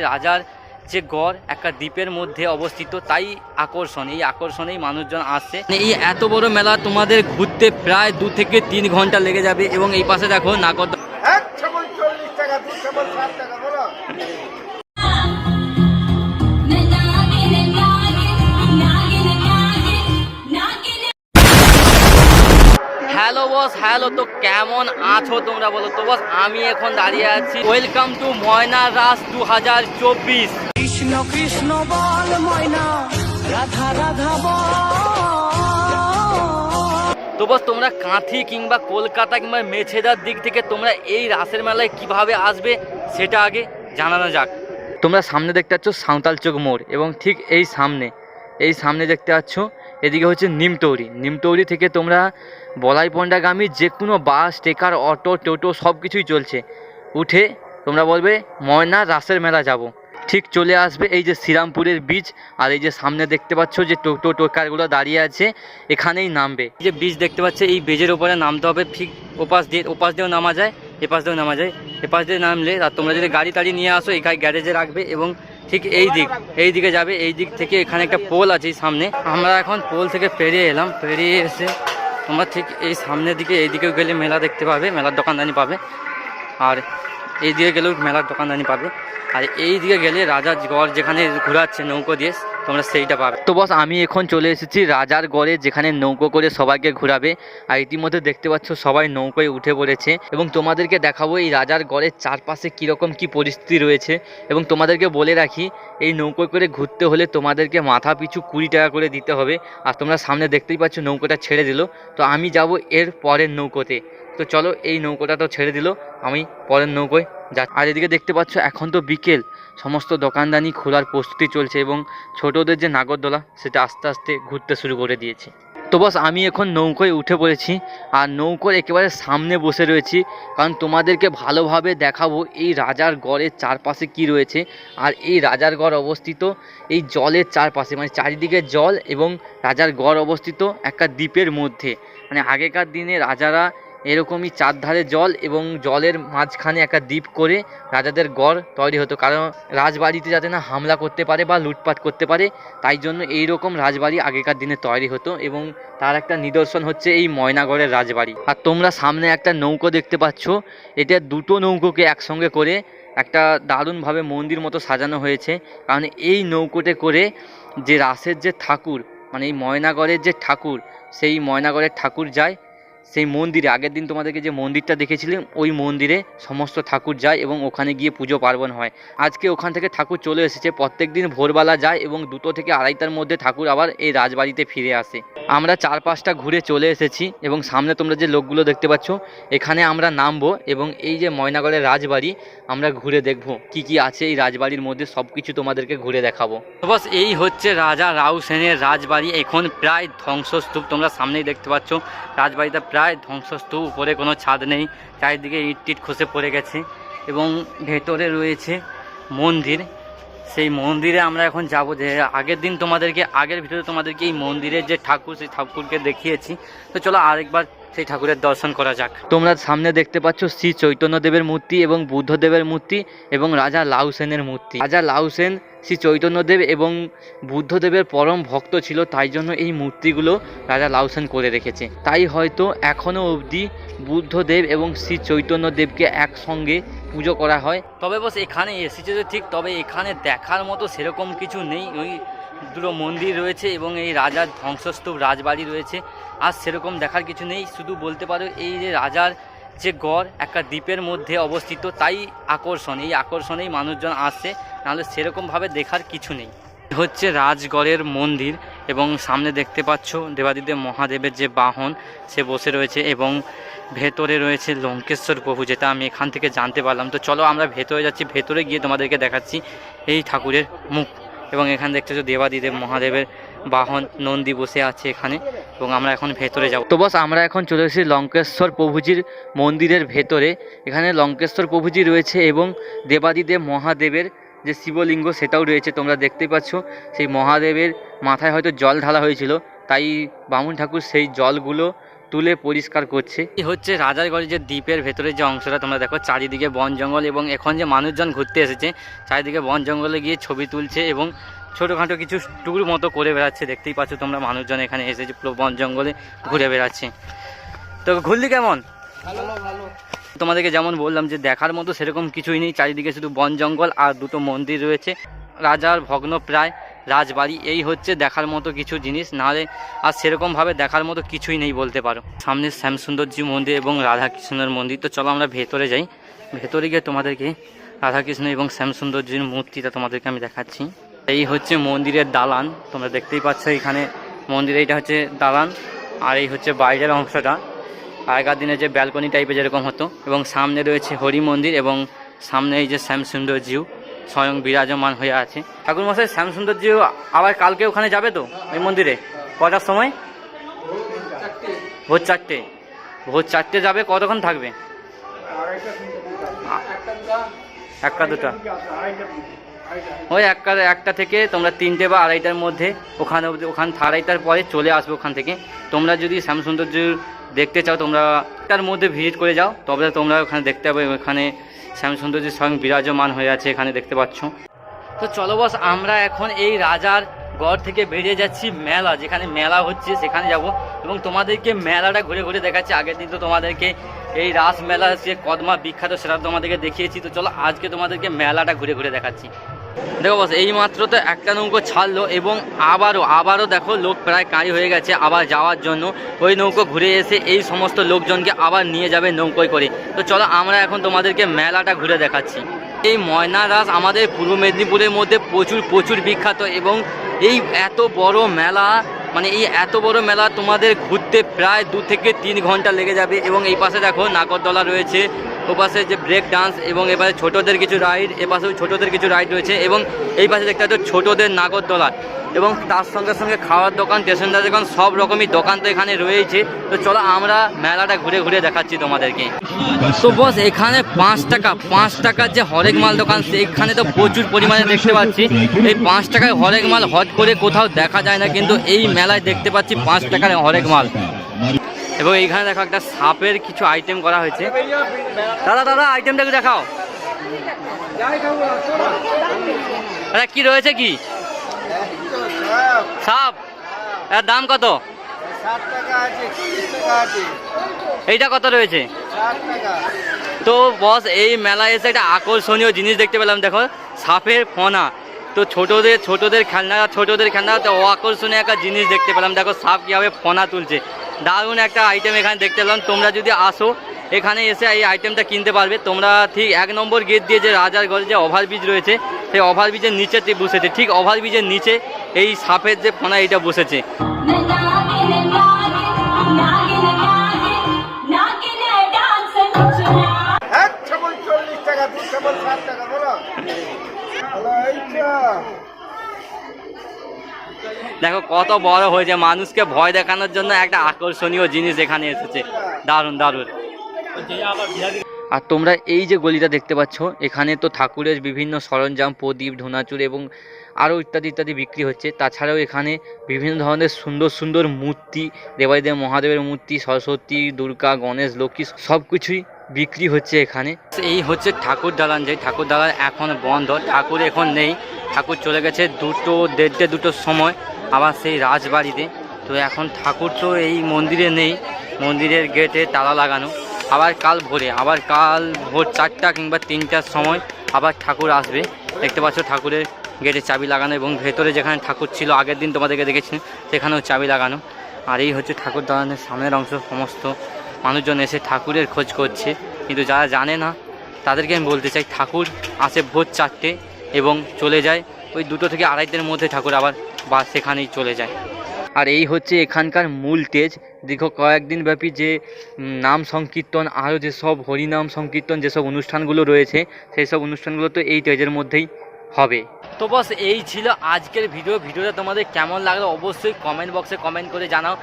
রাজার যে গড় একটা দ্বীপের মধ্যে অবস্থিত, তাই আকর্ষণ। এই আকর্ষণেই মানুষজন আসছে। এই এত বড় মেলা তোমাদের ঘুরতে প্রায় দু থেকে তিন ঘণ্টা লেগে যাবে এবং এই পাশে দেখো নাগর বস হ্যালো তো কেমন আছো তোমরা বলো? তো বস আমি এখন দাঁড়িয়ে আছি। ওয়েলকাম টু ময়না রাস দু হাজার চব্বিশ। কৃষ্ণ কৃষ্ণ বল ময়না রাধা রাধা বল। তো বস তোমরা কাঁথি কিংবা কলকাতা কিংবা মেছেদার দিক থেকে তোমরা এই রাসের মেলায় কীভাবে আসবে সেটা আগে জানানো যাক। তোমরা সামনে দেখতে পাচ্ছ সাঁওতাল চোখ মোড় এবং ঠিক এই সামনে এই সামনে দেখতে পাচ্ছ এদিকে হচ্ছে নিমতৌরি। নিমতৌরি থেকে তোমরা বলাই পণ্ডাগামী যে কোনো বাস, টেকার, অটো, টোটো সব কিছুই চলছে। উঠে তোমরা বলবে, ময়না রাসের মেলা যাব। ঠিক চলে আসবে এই যে শ্রীরামপুরের বীজ আর এই যে সামনে দেখতে পাচ্ছ যে টোটো টোকারগুলো দাঁড়িয়ে আছে, এখানেই নামবে। এই যে বীজ দেখতে পাচ্ছে, এই বেজের ওপরে নামতে হবে, ঠিক ওপাশ দিয়ে, ওপাশ দিয়েও নামা যায়, এপাশ দিয়েও নামা যায়। এপাশ দিয়ে নামলে, আর তোমরা যদি গাড়ি টাড়ি নিয়ে আসো এখানে গ্যারেজে রাখবে এবং ঠিক এই দিক, এই দিকে যাবে, এই দিক থেকে এখানে একটা পোল আছে সামনে। আমরা এখন পোল থেকে পেরিয়ে এলাম, পেরিয়ে এসে তোমরা ঠিক এই সামনের দিকে এই দিকেও গেলে মেলা দেখতে পাবে, মেলার দোকানদানি পাবে। আর এই দিকে গেলেও মেলার দোকানদানি পাবে। আর এই দিকে গেলে রাজার গড় যেখানে ঘোরাচ্ছে, নৌকো দিয়ে, তোমরা সেইটা পাবে। তো বস আমি এখন চলে এসেছি রাজার গড়ে, যেখানে নৌকো করে সবাইকে ঘোরাবে। আর ইতিমধ্যে দেখতে পাচ্ছ, সবাই নৌকোয় উঠে পড়েছে। এবং তোমাদেরকে দেখাবো এই রাজার গড়ের চারপাশে কীরকম কী পরিস্থিতি রয়েছে। এবং তোমাদেরকে বলে রাখি, এই নৌকোয় করে ঘুরতে হলে তোমাদেরকে মাথা পিছু কুড়ি টাকা করে দিতে হবে। আর তোমরা সামনে দেখতেই পাচ্ছ, নৌকোটা ছেড়ে দিল। তো আমি যাব এর পরের নৌকোতে। তো চলো এই নৌকোটা তো ছেড়ে দিল, আমি পরের নৌকোয় যা আর এদিকে দেখতে পাচ্ছ, এখন তো বিকেল। সমস্ত দোকানদানি খোলার প্রস্তুতি চলছে এবং ছোটদের যে নাগরদোলা, সেটা আস্তে আস্তে ঘুরতে শুরু করে দিয়েছে। তো বস, আমি এখন নৌকোয় উঠে পড়েছি, আর নৌকোর একেবারে সামনে বসে রয়েছি, কারণ তোমাদেরকে ভালোভাবে দেখাবো এই রাজার গড়ের চারপাশে কি রয়েছে। আর এই রাজার গড় অবস্থিত এই জলের চারপাশে মানে চারিদিকে জল এবং রাজার গড় অবস্থিত একটা দ্বীপের মধ্যে। মানে আগেকার দিনে রাজারা এরকমই চারধারে জল এবং জলের মাঝখানে একটা দ্বীপ করে রাজাদের গড় তৈরি হতো। কারণ রাজবাড়িতে যাতে না হামলা করতে পারে বা লুটপাট করতে পারে, তাই জন্য এই রকম রাজবাড়ি আগেকার দিনে তৈরি হতো এবং তার একটা নিদর্শন হচ্ছে এই ময়নাগড়ের রাজবাড়ি। আর তোমরা সামনে একটা নৌকো দেখতে পাচ্ছ। এটা দুটো নৌকোকে একসঙ্গে করে একটা দারুণভাবে মন্দির মতো সাজানো হয়েছে। কারণ এই নৌকোতে করে যে রাসের যে ঠাকুর মানে এই ময়নাগড়ের যে ঠাকুর, সেই ময়নাগড়ের ঠাকুর যায় সেই মন্দিরে, আগের দিন তোমাদেরকে যে মন্দিরটা দেখেছিলাম, ওই মন্দিরে সমস্ত ঠাকুর যায় এবং ওখানে গিয়ে পুজো পার্বণ হয়। আজকে ওখান থেকে ঠাকুর চলে এসেছে, প্রত্যেক দিন ভোরবেলা যায় এবং দুটো থেকে আড়াইটার মধ্যে ঠাকুর আবার এই রাজবাড়িতে ফিরে আসে। আমরা চার পাঁচটা ঘুরে চলে এসেছি এবং সামনে তোমরা যে লোকগুলো দেখতে পাচ্ছ, এখানে আমরা নামবো এবং এই যে ময়নাগড়ের রাজবাড়ি আমরা ঘুরে দেখব। কি কি আছে এই রাজবাড়ির মধ্যে? সব কিছু তোমাদেরকে ঘুরে দেখাবো। বস, এই হচ্ছে রাজা রাউ সেনের রাজবাড়ি। এখন প্রায় ধ্বংসস্তূপ, তোমরা সামনেই দেখতে পাচ্ছ, রাজবাড়িটা প্রায় ধ্বংসস্তূপ, উপরে কোনো ছাদ নেই, চারিদিকে ইট টিট খসে পড়ে গেছে এবং ভেতরে রয়েছে মন্দির। সেই মন্দিরে আমরা এখন যাব যে আগের দিন তোমাদেরকে, আগের ভিতরে তোমাদেরকে এই মন্দিরের যে ঠাকুর, সেই ঠাকুরকে দেখিয়েছি। তো চলো আরেকবার সেই ঠাকুরের দর্শন করা যাক। তোমরা সামনে দেখতে পাচ্ছ শ্রী চৈতন্যদেবের মূর্তি এবং বুদ্ধদেবের মূর্তি এবং রাজা লাউসেনের মূর্তি। রাজা লাউসেন শ্রী চৈতন্যদেব এবং বুদ্ধদেবের পরম ভক্ত ছিল, তাই জন্য এই মূর্তিগুলো রাজা লাউসেন করে রেখেছে। তাই হয়তো এখনও অবধি বুদ্ধদেব এবং শ্রী চৈতন্যদেবকে একসঙ্গে পুজো করা হয়। তবে বস এখানে এসেছে তো ঠিক, তবে এখানে দেখার মতো সেরকম কিছু নেই। ওই দুটো মন্দির রয়েছে এবং এই রাজার ধ্বংসস্তূপ, রাজবাড়ি রয়েছে। আর সেরকম দেখার কিছু নেই। শুধু বলতে পারো, এই যে রাজার যে গড় একটা দ্বীপের মধ্যে অবস্থিত, তাই আকর্ষণ। এই আকর্ষণেই মানুষজন আসে, নাহলে সেরকমভাবে দেখার কিছু নেই। হচ্ছে রাজগড়ের মন্দির এবং সামনে দেখতে পাচ্ছ দেবাদিদেব মহাদেবের যে বাহন, সে বসে রয়েছে এবং ভেতরে রয়েছে লঙ্কেশ্বর প্রভু, যেটা আমি এখান থেকে জানতে পারলাম। তো চলো আমরা ভেতরে যাচ্ছি, ভেতরে গিয়ে তোমাদেরকে দেখাচ্ছি এই ঠাকুরের মুখ। এবং এখানে দেখতে পাচ্ছ দেবাদিদেব মহাদেবের বাহন নন্দী বসে আছে এখানে, এবং আমরা এখন ভেতরে যাব। তো বস, আমরা এখন চলে এসেছি লঙ্কেশ্বর প্রভুজির মন্দিরের ভেতরে। এখানে লঙ্কেশ্বর প্রভুজি রয়েছে এবং দেবাদিদেব মহাদেবের যে শিবলিঙ্গ সেটাও রয়েছে, তোমরা দেখতে পাচ্ছ। সেই মহাদেবের মাথায় হয়তো জল ঢালা হয়েছিল, তাই বামুন ঠাকুর সেই জলগুলো তুলে পরিষ্কার করছে। এই হচ্ছে রাজারগড়ের যে দ্বীপের ভেতরে যে অংশটা তোমরা দেখো চারিদিকে বন জঙ্গল এবং এখন যে মানুষজন ঘুরতে এসেছে চারিদিকে বন জঙ্গলে গিয়ে ছবি তুলছে এবং ছোটোখাটো কিছু টুকরো মতো করে বেড়াচ্ছে। দেখতেই পাচ্ছ তোমরা মানুষজন এখানে এসেছে পুরো বন জঙ্গলে ঘুরে বেড়াচ্ছে। তো ঘুরলি কেমন? তোমাদেরকে যেমন বললাম যে দেখার মতো সেরকম কিছুই নেই চারিদিকে শুধু বন জঙ্গল আর দুটো মন্দির রয়েছে। রাজার ভগ্ন প্রায় রাজবাড়ি, এই হচ্ছে দেখার মতো কিছু জিনিস। নাহলে আর সেরকমভাবে দেখার মতো কিছুই নেই বলতে পারো। সামনে শ্যামসুন্দরজি মন্দির এবং রাধাকৃষ্ণের মন্দির। তো চলো আমরা ভেতরে যাই। ভেতরে গিয়ে তোমাদেরকে রাধাকৃষ্ণ এবং শ্যামসুন্দরজির মূর্তিটা তোমাদেরকে আমি দেখাচ্ছি। এই হচ্ছে মন্দিরের দালান। তোমরা দেখতেই পাচ্ছ এখানে মন্দিরে এটা হচ্ছে দালান। আর এই হচ্ছে বাইরের অংশটা। আগেকার দিনে যে ব্যালকনি টাইপের যেরকম হতো। এবং সামনে রয়েছে হরি মন্দির এবং সামনে এই যে শ্যামসুন্দর জিউ স্বয়ং বিরাজমান হয়ে আছে। ঠাকুর মশাই শ্যামসুন্দর জিউ আবার কালকে ওখানে যাবে তো ওই মন্দিরে? কটার সময়? ভোর চারটে। ভোর চারটে যাবে, কতক্ষণ থাকবে? একটা দুটা। ওই একটা একটা থেকে তোমরা তিনটে বা আড়াইটার মধ্যে ওখানে ওখান আড়াইটার পরে চলে আসবে ওখান থেকে। তোমরা যদি শ্যামসুন্দর্য দেখতে চাও, তোমরা একটার মধ্যে ভিজিট করে যাও, তবে তোমরা ওখানে দেখতে পাবে, ওখানে শ্যামসুন্দর্য স্বয়ং বিরাজমান হয়ে আছে এখানে দেখতে পাচ্ছ। তো চলো বস, আমরা এখন এই রাজার গড় থেকে বেরিয়ে যাচ্ছি মেলা, যেখানে মেলা হচ্ছে সেখানে যাব। এবং তোমাদেরকে মেলাটা ঘুরে ঘুরে দেখাচ্ছি। আগের দিন তো তোমাদেরকে এই রাস মেলা যে কদমা বিখ্যাত সেটা তোমাদেরকে দেখিয়েছি। তো চলো, আজকে তোমাদেরকে মেলাটা ঘুরে ঘুরে দেখাচ্ছি। দেখো বস এই মাত্র তো একটা নৌকো ছাড়লো এবং আবারও আবারও দেখো লোক প্রায় কাঁড়ি হয়ে গেছে আবার যাওয়ার জন্য। ওই নৌকো ঘুরে এসে এই সমস্ত লোকজনকে আবার নিয়ে যাবে নৌকোয় করে। তো চলো আমরা এখন তোমাদেরকে মেলাটা ঘুরে দেখাচ্ছি। এই ময়না রাস আমাদের পূর্ব মেদিনীপুরের মধ্যে প্রচুর প্রচুর বিখ্যাত এবং এই এত বড় মেলা মানে এই এত বড় মেলা তোমাদের ঘুরতে প্রায় দু থেকে তিন ঘণ্টা লেগে যাবে এবং এই পাশে দেখো নাগরদলা রয়েছে ও পাশে যে ব্রেক ডান্স এবং এপাশে ছোটোদের কিছু রাইড এপাশেও পাশেও ছোটোদের কিছু রাইড রয়েছে এবং এই পাশে দেখতে পাচ্ছ ছোটোদের নাগরদোলা এবং তার সঙ্গে সঙ্গে খাওয়ার দোকান স্টেশনদার দোকান, সব রকমই দোকান তো এখানে রয়েছে তো চলো আমরা মেলাটা ঘুরে ঘুরে দেখাচ্ছি তোমাদেরকে। তো বস এখানে পাঁচ টাকা, পাঁচ টাকার যে হরেক মাল দোকান সেখানে তো প্রচুর পরিমাণে দেখতে পাচ্ছি। এই পাঁচ টাকায় হরেক মাল হট করে কোথাও দেখা যায় না, কিন্তু এই মেলায় দেখতে পাচ্ছি পাঁচ টাকার হরেক মাল। এবং এইখানে দেখো একটা সাপের কিছু আইটেম করা হয়েছে। দাদা দাদা আইটেমটা একটু দেখাও। কি রয়েছে কি? সাপ? এর দাম কত? এইটা কত রয়েছে? তো বস এই মেলায় এসে একটা আকর্ষণীয় জিনিস দেখতে পেলাম, দেখো, সাপের ফনা। তো ছোটদের ছোটদের খেলনা ছোটদের খেলনা, তো আকর্ষণীয় একটা জিনিস দেখতে পেলাম, দেখো, সাপ কীভাবে ফনা তুলছে। দারুণ একটা আইটেম এখানে দেখতে পেলাম। তোমরা যদি আসো, এখানে এসে এই আইটেমটা কিনতে পারবে। তোমরা ঠিক এক নম্বর গেট দিয়ে যে রাজার ঘরে যে ওভারব্রিজ রয়েছে, সেই ওভারব্রিজের নিচেতে বসেছে। ঠিক ওভারব্রিজের নিচে এই সাপের যে ফোনা এটা বসেছে। টাকা টাকা দেখো কত বড় হয়েছে, মানুষকে ভয় দেখানোর জন্য একটা আকর্ষণীয় জিনিস এখানে এসেছে। দারুণ দারুণ। আর তোমরা এই যে গলিটা দেখতে পাচ্ছ, এখানে তো ঠাকুরের বিভিন্ন সরঞ্জাম, প্রদীপ, ধোনাচুর এবং আরও ইত্যাদি ইত্যাদি বিক্রি হচ্ছে। তাছাড়াও এখানে বিভিন্ন ধরনের সুন্দর সুন্দর মূর্তি, দেবাদিদেব মহাদেবের মূর্তি, সরস্বতী, দুর্গা, গণেশ, লক্ষ্মী, সব কিছুই বিক্রি হচ্ছে এখানে। এই হচ্ছে ঠাকুর দালান, যে ঠাকুর দালান এখন বন্ধ। ঠাকুর এখন নেই। ঠাকুর চলে গেছে দুটো, দেড়টে, দুটোর সময়। আবার সেই রাজবাড়িতে। তো এখন ঠাকুর তো এই মন্দিরে নেই। মন্দিরের গেটে তালা লাগানো। আবার কাল ভোরে, আবার কাল ভোর চারটা কিংবা তিনটার সময় আবার ঠাকুর আসবে। দেখতে পাচ্ছ ঠাকুরের গেটে চাবি লাগানো এবং ভেতরে যেখানে ঠাকুর ছিল, আগের দিন তোমাদেরকে দেখেছি সেখানেও চাবি লাগানো। আর এই হচ্ছে ঠাকুর দালানের সামনের অংশ। সমস্ত মানুষজন এসে ঠাকুরের খোঁজ করছে। কিন্তু যারা জানে না, তাদেরকে আমি বলতে চাই, ঠাকুর আসে ভোর চারটে এবং চলে যায়। ওই দুটো থেকে আড়াইটের মধ্যে ঠাকুর আবার বা সেখানেই চলে যায়। আর এই হচ্ছে এখানকার মূল তেজ। দীর্ঘ কয়েকদিন ব্যাপী যে নাম সংকীর্তন, আরও যেসব হরিনাম সংকীর্তন যেসব অনুষ্ঠানগুলো রয়েছে, সেই সব অনুষ্ঠানগুলো তো এই তেজের মধ্যেই হবে। তো বস, এই ছিল আজকের ভিডিও। ভিডিওটা তোমাদের কেমন লাগল অবশ্যই কমেন্ট বক্সে কমেন্ট করে জানাও।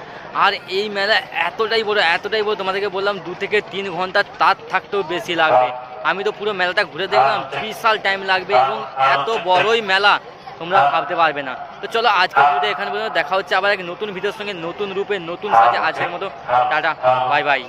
আর এই মেলা এতটাই বড় এতটাই বড় তোমাদেরকে বললাম, দু থেকে তিন ঘণ্টা তার থাকতেও বেশি লাগবে। আমি তো পুরো মেলাটা ঘুরে দেখলাম বিশাল টাইম লাগবে এবং এত বড়ই মেলা তোমরা ভাবতে পারবে না। তো চলো আজকে ভিডিও এখানে পর্যন্ত দেখা হচ্ছে আবার এক নতুন ভিডিওর সঙ্গে নতুন রূপে নতুন সাথে আজকের মতো টাটা বাই বাই